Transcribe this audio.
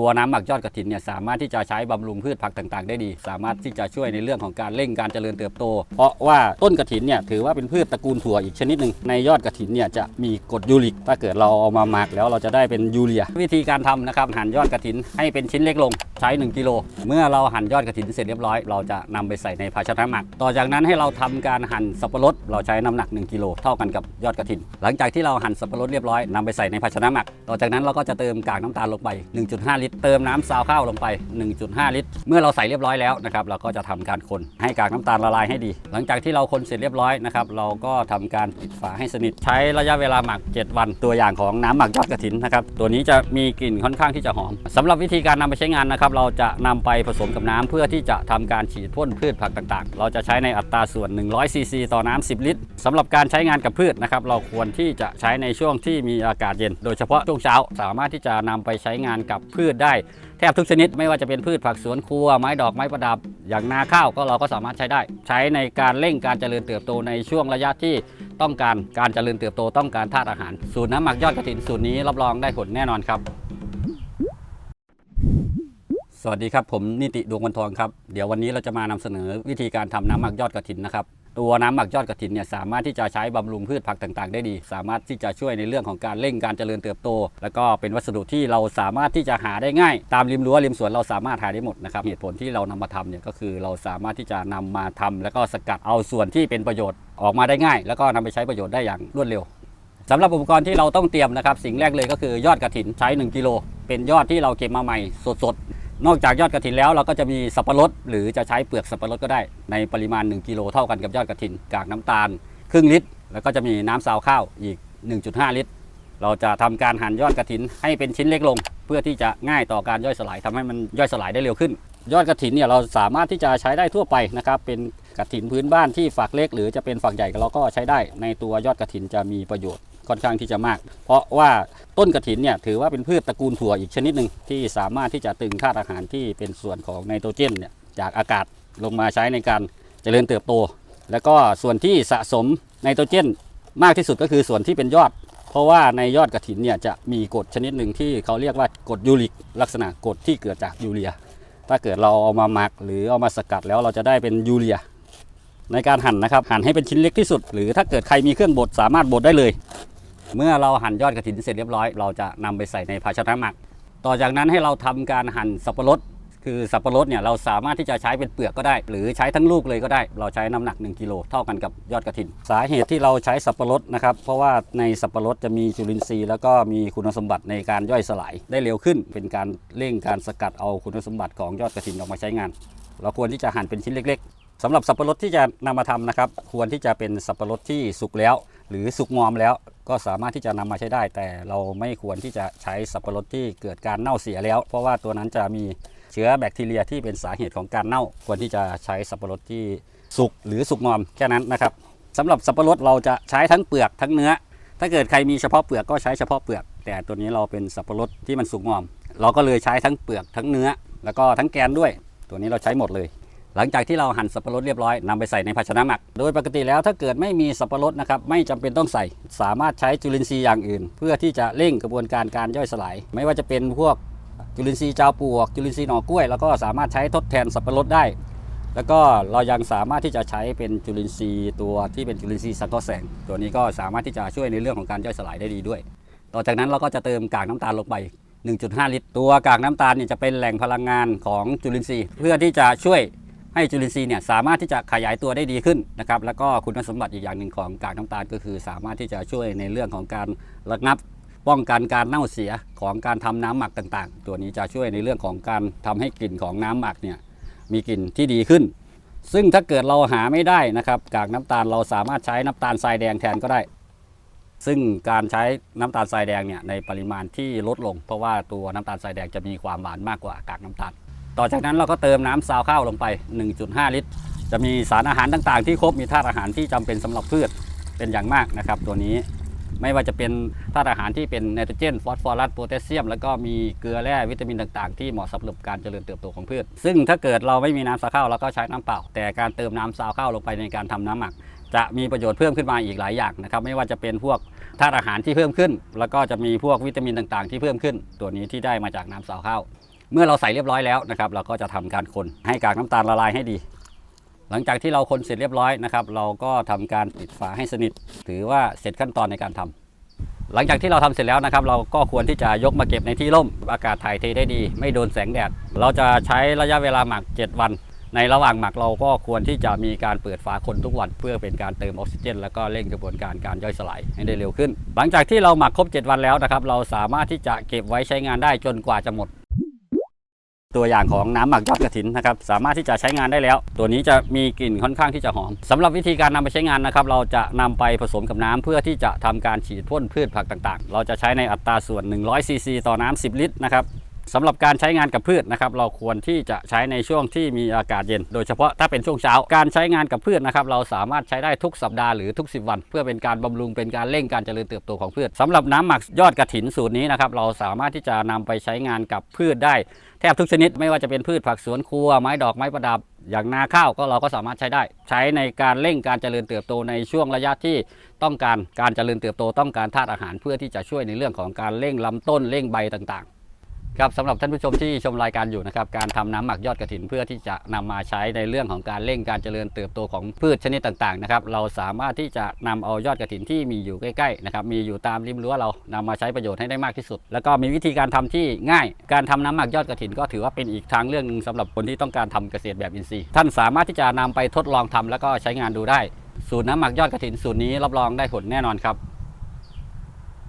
ตัวน้ำหมักยอดกระถินเนี่ยสามารถที่จะใช้บำรุงพืชผักต่างๆ ได้ดี สามารถที่จะช่วยในเรื่องของการเร่งการเจริญเติบโต เพราะว่าต้นกระถินเนี่ยถือว่าเป็นพืชตระกูลถั่วอีกชนิดหนึ่งในยอดกระถินเนี่ยจะมีกรดยูริก ถ้าเกิดเราเอามาหมักแล้วเราจะได้เป็นยูเรีย วิธีการทำนะครับหั่นยอดกระถินให้เป็นชิ้นเล็กลง ใช้ 1 กิโล เมื่อเราหั่นยอดกระถินเสร็จเรียบร้อย เราจะนำไปใส่ในภาชนะหมัก ต่อจากนั้นให้เราทำการหั่นสับปะรด เราใช้น้ำหนัก 1 กิโลเท่ากันกับยอดกระถิน หลังจากที่เราหั่นสับปะรดเรียบร้อยนำไปใส่ในภาชนะหมัก ต่อจากนั้นเราก็จะเติมกากน้ำตาลลงไป 1.5 ลิตร เติมน้ำซาวข้าวลงไป 1.5 ลิตร เมื่อเราใส่เรียบร้อยแล้วนะครับ เราก็จะทำการคนให้กากน้ำตาลละลายให้ดี หลังจากที่เราคนเสร็จเรียบร้อยนะครับ เราก็ทำการปิดฝาให้สนิท ใช้ระยะเวลาหมัก 7 วัน ตัวอย่างของน้ำหมักยอดกระถินนะครับ ตัวนี้จะมีกลิ่นค่อนข้างที่จะหอมสำหรับวิธีการนำไปใช้งานนะครับเราจะนำไปผสมกับน้ำเพื่อที่จะทำการฉีดพ่นพืชผักต่างๆ เราจะใช้ในอัตราส่วน 100 ซีซีต่อน้ำ10 ลิตรสำหรับการใช้งานกับพืชนะครับเราควรที่จะใช้ในช่วงที่มีอากาศเย็น โดยเฉพาะช่วงเช้า สามารถที่จะนำไปใช้งานกับพืชได้แทบทุกชนิดไม่ว่าจะเป็นพืชผักสวนครัวไม้ดอกไม้ประดับ อย่างนาข้าวก็เราก็สามารถใช้ได้ ใช้ในการเร่งการเจริญเติบโตในช่วงระยะที่ต้องการการเจริญเติบโตต้องการธาตุอาหาร สูตรน้ำหมักยอดกระถินสูตรนี้รับรองได้ผลแน่นอนครับ สวัสดีครับ ผมนิติดวงวันทองครับเดี๋ยววันนี้เราจะมานำเสนอวิธีการทำน้ำหมักยอดกระถินนะครับตัวน้ำหมักยอดกระถินเนี่ยสามารถที่จะใช้บำรุงพืชผักต่างๆ ได้ดี สามารถที่จะช่วยในเรื่องของการเร่งการเจริญเติบโต แล้วก็เป็นวัสดุที่เราสามารถที่จะหาได้ง่าย ตามริมรั้วริมสวนเราสามารถหาได้หมดนะครับเหตุผลที่เรานำมาทำเนี่ยก็คือเราสามารถที่จะนำมาทำแล้วก็สกัดเอาส่วนที่เป็นประโยชน์ออกมาได้ง่าย แล้วก็นำไปใช้ประโยชน์ได้อย่างรวดเร็วสำหรับอุปกรณ์ที่เราต้องเตรียมนะครับสิ่งแรกเลยก็คือยอดกระถินใช้ 1กิโลเป็นยอดที่เราเก็บมาใหม่สดๆ นอกจากยอดกระถินแล้วเราก็จะมีสับปะรดหรือจะใช้เปลือกสับปะรดก็ได้ ในปริมาณ 1กิโลเท่ากันกับยอดกระถินกากน้ำตาล ครึ่งลิตร แล้วก็จะมีน้ำซาวข้าวอีก 1.5 ลิตร เราจะทำการหั่นยอดกระถินให้เป็นชิ้นเล็กลง เพื่อที่จะง่ายต่อการย่อยสลายทำให้มันย่อยสลายได้เร็วขึ้น ยอดกระถินเนี่ยเราสามารถที่จะใช้ได้ทั่วไปนะครับเป็นกระถินพื้นบ้านที่ฝักเล็ก หรือจะเป็นฝักใหญ่เราก็ใช้ได้ ในตัวยอดกระถินจะมีประโยชน์ ค่อนข้างที่จะมาก เพราะว่าต้นกระถินเนี่ยถือว่าเป็นพืชตระกูลถั่วอีกชนิดหนึ่งที่สามารถที่จะตึงธาตุอาหารที่เป็นส่วนของไนโตรเจนเนี่ยจากอากาศลงมาใช้ในการเจริญเติบโต แล้วก็ส่วนที่สะสมไนโตรเจนมากที่สุดก็คือส่วนที่เป็นยอด เพราะว่าในยอดกระถินเนี่ยจะมีกรดชนิดหนึ่งที่เขาเรียกว่ากรดยูริก ลักษณะกรดที่เกิดจากยูเรีย ถ้าเกิดเราเอามาหมักหรือเอามาสกัดแล้วเราจะได้เป็นยูเรียในการหั่นนะครับหั่นให้เป็นชิ้นเล็กที่สุด หรือถ้าเกิดใครมีเครื่องบดสามารถบดได้เลย เมื่อเราหั่นยอดกระถินเสร็จเรียบร้อย เราจะนำไปใส่ในภาชนะหมัก ต่อจากนั้นให้เราทำการหั่นสับปะรด คือสับปะรดเนี่ยเราสามารถที่จะใช้เป็นเปลือกก็ได้ หรือใช้ทั้งลูกเลยก็ได้ เราใช้น้ำหนัก 1กิโลเท่ากันกับยอดกระถิน สาเหตุที่เราใช้สับปะรดนะครับ เพราะว่าในสับปะรดจะมีจุลินทรีย์แล้วก็มีคุณสมบัติในการย่อยสลายได้เร็วขึ้น เป็นการเร่งการสกัดเอาคุณสมบัติของยอดกระถินออกมาใช้งาน เราควรที่จะหั่นเป็นชิ้นเล็กๆสำหรับสับปะรดที่จะนำมาทำนะครับ ควรที่จะเป็นสับปะรดที่สุกแล้ว หรือสุกงอมแล้ว ก็สามารถที่จะนำมาใช้ได้ แต่เราไม่ควรที่จะใช้สับปะรดที่เกิดการเน่าเสียแล้ว เพราะว่าตัวนั้นจะมีเชื้อแบคทีเรียที่เป็นสาเหตุของการเน่า ควรที่จะใช้สับปะรดที่สุกหรือสุกงอมแค่นั้นนะครับสำหรับสับปะรดเราจะใช้ทั้งเปลือกทั้งเนื้อ ถ้าเกิดใครมีเฉพาะเปลือกก็ใช้เฉพาะเปลือก แต่ตัวนี้เราเป็นสับปะรดที่มันสุกงอม เราก็เลยใช้ทั้งเปลือกทั้งเนื้อ แล้วก็ทั้งแกนด้วย ตัวนี้เราใช้หมดเลย หลังจากที่เราหั่นสับปะรดเรียบร้อยนำไปใส่ในภาชนะหมัก โดยปกติแล้วถ้าเกิดไม่มีสับปะรดนะครับไม่จำเป็นต้องใส่ สามารถใช้จุลินทรีย์อย่างอื่น เพื่อที่จะเร่งกระบวนการการย่อยสลาย ไม่ว่าจะเป็นพวกจุลินทรีย์เจ้าปวก จุลินทรีย์หน่อกล้วย แล้วก็สามารถใช้ทดแทนสับปะรดได้ แล้วก็เรายังสามารถที่จะใช้เป็นจุลินทรีย์ตัวที่เป็นจุลินทรีย์สังเคราะห์แสง ตัวนี้ก็สามารถที่จะช่วยในเรื่องของการย่อยสลายได้ดีด้วย ต่อจากนั้นเราก็จะเติมกากน้ำตาลลงไป 1.5 ลิตร ตัวกากน้ำตาลเนี่ยจะเป็นแหล่งพลังงานของจุลินทรีย์ เพื่อที่จะช่วย ให้จุลินทรีย์เนี่ยสามารถที่จะขยายตัวได้ดีขึ้นนะครับแล้วก็คุณสมบัติอีกอย่างหนึ่งของกากน้ำตาลก็คือ สามารถที่จะช่วยในเรื่องของการระงับป้องกันการเน่าเสียของการทำน้ำหมักต่างๆ ตัวนี้จะช่วยในเรื่องของการทำให้กลิ่นของน้ำหมักเนี่ยมีกลิ่นที่ดีขึ้น ซึ่งถ้าเกิดเราหาไม่ได้นะครับกากน้ำตาลเราสามารถใช้น้ำตาลทรายแดงแทนก็ได้ ซึ่งการใช้น้ำตาลทรายแดงเนี่ยในปริมาณที่ลดลง เพราะว่าตัวน้ำตาลทรายแดงจะมีความหวานมากกว่ากากน้ำตาล ต่อจากนั้นเราก็เติมน้ำซาวข้าวลงไป 1.5 ลิตร จะมีสารอาหารต่างๆ ที่ครบมีธาตุอาหารที่จำเป็นสำหรับพืชเป็นอย่างมากนะครับ ตัวนี้ไม่ว่าจะเป็นธาตุอาหารที่เป็นไนโตรเจน ฟอสฟอรัสโพแทสเซียม แล้วก็มีเกลือแร่วิตามินต่างๆ ที่เหมาะสำหรับการเจริญเติบโตของพืช ซึ่งถ้าเกิดเราไม่มีน้ำซาวข้าวเราก็ใช้น้ำเปล่า แต่การเติมน้ำซาวข้าวลงไปในการทำน้ำหมัก จะมีประโยชน์เพิ่มขึ้นมาอีกหลายอย่างนะครับไม่ว่าจะเป็นพวกธาตุอาหารที่เพิ่มขึ้น แล้วก็จะมีพวกวิตามินต่างๆ ที่เพิ่มขึ้น ตัวนี้ที่ได้มาจากน้ำสาวข้าว เมื่อเราใส่เรียบร้อยแล้วนะครับ เราก็จะทำการคนให้กากน้ำตาลละลายให้ดี หลังจากที่เราคนเสร็จเรียบร้อยนะครับ เราก็ทำการปิดฝาให้สนิท ถือว่าเสร็จขั้นตอนในการทำหลังจากที่เราทำเสร็จแล้วนะครับ เราก็ควรที่จะยกมาเก็บในที่ร่ม อากาศถ่ายเทได้ดี ไม่โดนแสงแดด เราจะใช้ระยะเวลาหมัก 7 วัน ในระหว่างหมักเราก็ควรที่จะมีการเปิดฝาคนทุกวัน เพื่อเป็นการเติมออกซิเจน แล้วก็เร่งกระบวนการการย่อยสลายให้ได้เร็วขึ้น หลังจากที่เราหมักครบ 7 วันแล้วนะครับ เราสามารถที่จะเก็บไว้ใช้งานได้จนกว่าจะหมด ตัวอย่างของน้ำหมักยอดกระถินนะครับสามารถที่จะใช้งานได้แล้ว ตัวนี้จะมีกลิ่นค่อนข้างที่จะหอมสำหรับวิธีการนำไปใช้งานนะครับ เราจะนำไปผสมกับน้ำเพื่อที่จะทำการฉีดพ่นพืชผักต่างๆ เราจะใช้ในอัตราส่วน 100 ซีซีต่อน้ำ10 ลิตรนะครับ สำหรับการใช้งานกับพืชนะครับเราควรที่จะใช้ในช่วงที่มีอากาศเย็น โดยเฉพาะถ้าเป็นช่วงเช้า การใช้งานกับพืชนะครับเราสามารถใช้ได้ทุกสัปดาห์หรือทุก 10 วัน เพื่อเป็นการบำรุงเป็นการเร่งการเจริญเติบโตของพืชสำหรับน้ำหมักยอดกระถินสูตรนี้นะครับเราสามารถที่จะนำไปใช้งานกับพืชได้แทบทุกชนิดไม่ว่าจะเป็นพืชผักสวนครัวไม้ดอกไม้ประดับอย่างนาข้าวก็เราก็สามารถใช้ได้ ใช้ในการเร่งการเจริญเติบโตในช่วงระยะที่ต้องการการเจริญเติบโตต้องการธาตุอาหารเพื่อที่จะช่วยในเรื่องของการเร่งลำต้นเร่งใบต่างๆ ครับสำหรับท่านผู้ชมที่ชมรายการอยู่นะครับการทำน้ำหมักยอดกระถินเพื่อที่จะนำมาใช้ในเรื่องของการเร่งการเจริญเติบโตของพืชชนิดต่างๆนะครับเราสามารถที่จะนำเอายอดกระถินที่มีอยู่ใกล้ๆนะครับมีอยู่ตามริมรั้วเรานำมาใช้ประโยชน์ให้ได้มากที่สุด แล้วก็มีวิธีการทำที่ง่าย การทำน้ำหมักยอดกระถินก็ถือว่าเป็นอีกทางเรื่องหนึงสำหรับคนที่ต้องการทำเกษตรแบบอินทรีย์ ท่านสามารถที่จะนำไปทดลองทำแล้วก็ใช้งานดูได้ สูตรน้ำหมักยอดกระถินสูตรนี้รับรองได้ผลแน่นอนครับ